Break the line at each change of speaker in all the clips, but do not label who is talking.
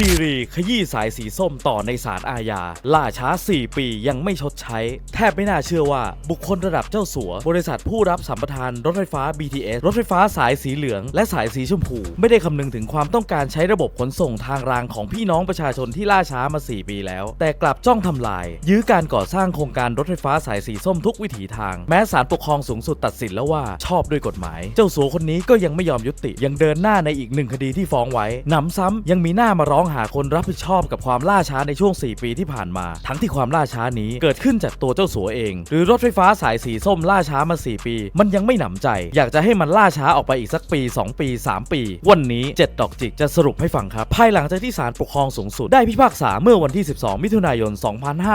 คีรีขยี้สายสีส้มต่อในศาลอาญา ล่าช้า 4 ปียังไม่ชดใช้ แทบไม่น่าเชื่อว่าบุคคลระดับเจ้าสัว บริษัทผู้รับสัมปทานรถไฟฟ้า BTS รถไฟฟ้าสายสีเหลือง และสายสีชมพู ไม่ได้คำนึงถึงความต้องการใช้ระบบขนส่งทางรางของพี่น้องประชาชนที่ล่าช้ามา 4 ปีแล้ว แต่กลับจ้องทำลาย ยื้อการก่อสร้างโครงการรถไฟฟ้าสายสีส้มทุกวิถีทาง แม้ศาลปกครองสูงสุดตัดสินแล้วว่าชอบด้วยกฎหมาย เจ้าสัวคนนี้ก็ยังไม่ยอมยุติ ยังเดินหน้าในอีกหนึ่งคดีที่ฟ้องไว้หนำซ้ำยังมีหน้ามาร้องหาคนรับผิดชอบกับความล่าช้าในช่วง 4 ปีที่ผ่านมา ทั้งที่ความล่าช้านี้เกิดขึ้นจากตัวเจ้าสัวเอง หรือรถไฟฟ้าสายสีส้มล่าช้ามา 4 ปี มันยังไม่หนำใจ อยากจะให้มันล่าช้าออกไปอีกสักปี 2 ปี 3 ปี วันนี้ 7 ดอกจิกจะสรุปให้ฟังครับ ภายหลังจากที่ศาลปกครองสูงสุดได้พิพากษาเมื่อวันที่ 12 มิถุนายน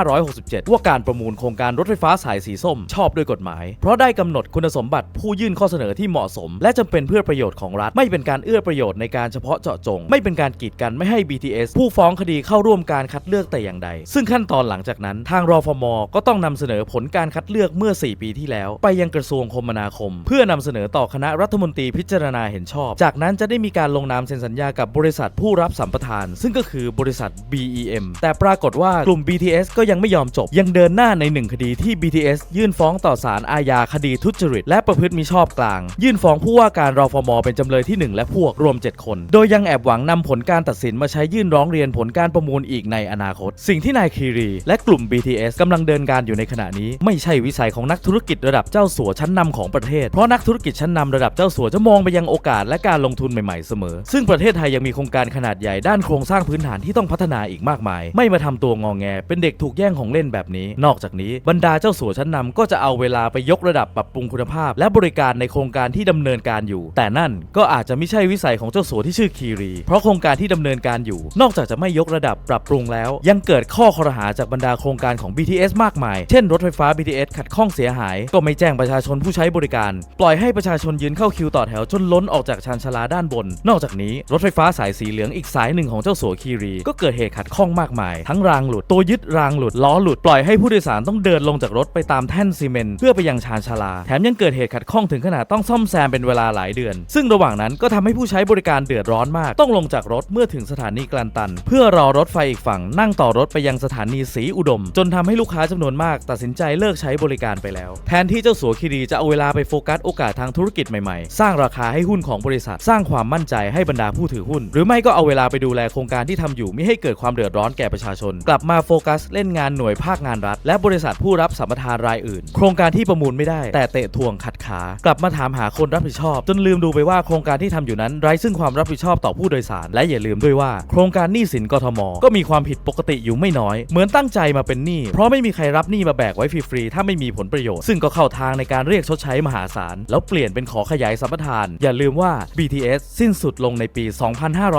2567 ว่าการประมูลโครงการรถไฟฟ้าสายสีส้มชอบด้วยกฎหมาย เพราะได้กำหนดคุณสมบัติผู้ยื่นข้อเสนอที่เหมาะสม และจำเป็นเพื่อประโยชน์ของรัฐไม่เป็นการเอื้อประโยชน์ในการเฉพาะเจาะจง ไม่เป็นการกีดกันไม่ให้ BTS ผู้ฟ้องคดีเข้าร่วมการคัดเลือกแต่อย่างใด ซึ่งขั้นตอนหลังจากนั้น ทางรอฟมก็ต้องนำเสนอผลการคัดเลือกเมื่อ 4 ปีที่แล้ว ไปยังกระทรวงคมนาคม เพื่อนำเสนอต่อคณะรัฐมนตรีพิจารณาเห็นชอบ จากนั้นจะได้มีการลงนามเซ็นสัญญากับบริษัทผู้รับสัมปทาน ซึ่งก็คือบริษัท BEM แต่ปรากฏว่ากลุ่ม BTS ก็ยังไม่ยอมจบ ยังเดินหน้าในหนึ่งคดีที่ BTS ยื่นฟ้องต่อศาลอาญาคดีทุจริต และประพฤติมิชอบกลาง ยื่นฟ้องผู้ว่าการรอฟมเป็นจำเลยที่ 1 และพวกรวม 7 คน โดยยังแอบหวังนำผลการตัดสินมาใช้ยื่นร้องเรียนผลการประมูลอีกในอนาคต สิ่งที่นายคีรี และกลุ่ม BTS กำลังเดินการอยู่ในขณะนี้ ไม่ใช่วิสัยของนักธุรกิจระดับเจ้าสัวชั้นนำของประเทศ เพราะนักธุรกิจชั้นนำระดับเจ้าสัวจะมองไปยังโอกาสและการลงทุนใหม่ๆเสมอ ซึ่งประเทศไทยยังมีโครงการขนาดใหญ่ด้านโครงสร้างพื้นฐานที่ต้องพัฒนาอีกมากมาย ไม่มาทำตัวงองแง เป็นเด็กถูกแย่งของเล่นแบบนี้ นอกจากนี้บรรดาเจ้าสัวชั้นนำก็จะเอาเวลาไปยกระดับปรับปรุงคุณภาพ และบริการในโครงการที่ดำเนินการอยู่ แต่นั่นก็อาจจะไม่ใช่วิสัยของเจ้าสัวที่ชื่อคีรี เพราะโครงการที่ดำเนินการอยู่นอกจากจะไม่ยกระดับปรับปรุงแล้ว ยังเกิดข้อคอรหาจากบรรดาโครงการของ BTS มากมาย เช่นรถไฟฟ้า BTS ขัดข้องเสียหาย ก็ไม่แจ้งประชาชนผู้ใช้บริการ ปล่อยให้ประชาชนยืนเข้าคิวต่อแถวจนล้นออกจากชานชาลาด้านบน นอกจากนี้รถไฟฟ้าสายสีเหลืองอีกสายหนึ่งของเจ้าสัวคีรี ก็เกิดเหตุขัดข้องมากมาย ทั้งรางหลุดตัวยึดรางหลุดล้อหลุดปล่อยให้ผู้โดยสารต้องเดินลงจากรถไปตามแท่นซีเมนต์เพื่อไปยังชานชาลา แถมยังเกิดเหตุขัดข้องถึงขนาดต้องซ่อมแซมเป็นเวลาหลายเดือน ซึ่งระหว่างนั้นก็ทำให้ผู้ใช้บริการเดือดร้อนมาก ต้องลงจากรถเมื่อถึงสถานีกลันตัน เพื่อรอรถไฟอีกฝั่งนั่งต่อรถไปยังสถานีสีอุดม จนทำให้ลูกค้าจำนวนมาก ตัดสินใจเลิกใช้บริการไปแล้ว แทนที่เจ้าสัวคีรีจะเอาเวลาไปโฟกัสโอกาสทางธุรกิจใหม่ๆ สร้างราคาให้หุ้นของบริษัท สร้างความมั่นใจให้บรรดาผู้ถือหุ้น หรือไม่ก็เอาเวลาไปดูแลโครงการที่ทำอยู่ไม่ให้เกิดความเดือดร้อนแก่ประชาชน กลับมาโฟกัสเล่นงานหน่วยภาคงานรัฐ และบริษัทผู้รับสัมปทานรายอื่น โครงการที่ประมูลไม่ได้ แต่เตะทวงขัดขากลับมาถามหาคนรับผิดชอบ จนลืมดูไปว่าโครงการที่ทำอยู่นั้นไร้ซึ่งความรับผิดชอบต่อผู้โดยสาร และอย่าลืมด้วยว่าโครงการหนี้สินกทม ก็มีความผิดปกติอยู่ไม่น้อย เหมือนตั้งใจมาเป็นหนี้ เพราะไม่มีใครรับหนี้มาแบกไว้ฟรีๆถ้าไม่มีผลประโยชน์ ซึ่งก็เข้าทางในการเรียกชดใช้มหาศาล แล้วเปลี่ยนเป็นขอขยายสัมปทาน อย่าลืมว่า BTS สิ้นสุดลงในปี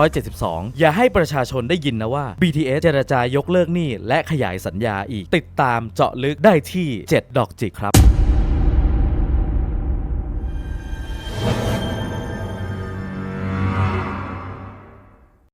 2572 อย่าให้ประชาชนได้ยินนะว่า BTS เจรจายกเลิกหนี้และขยายสัญญาอีก ติดตามเจาะลึกได้ที่ 7 ดอกจิกครับ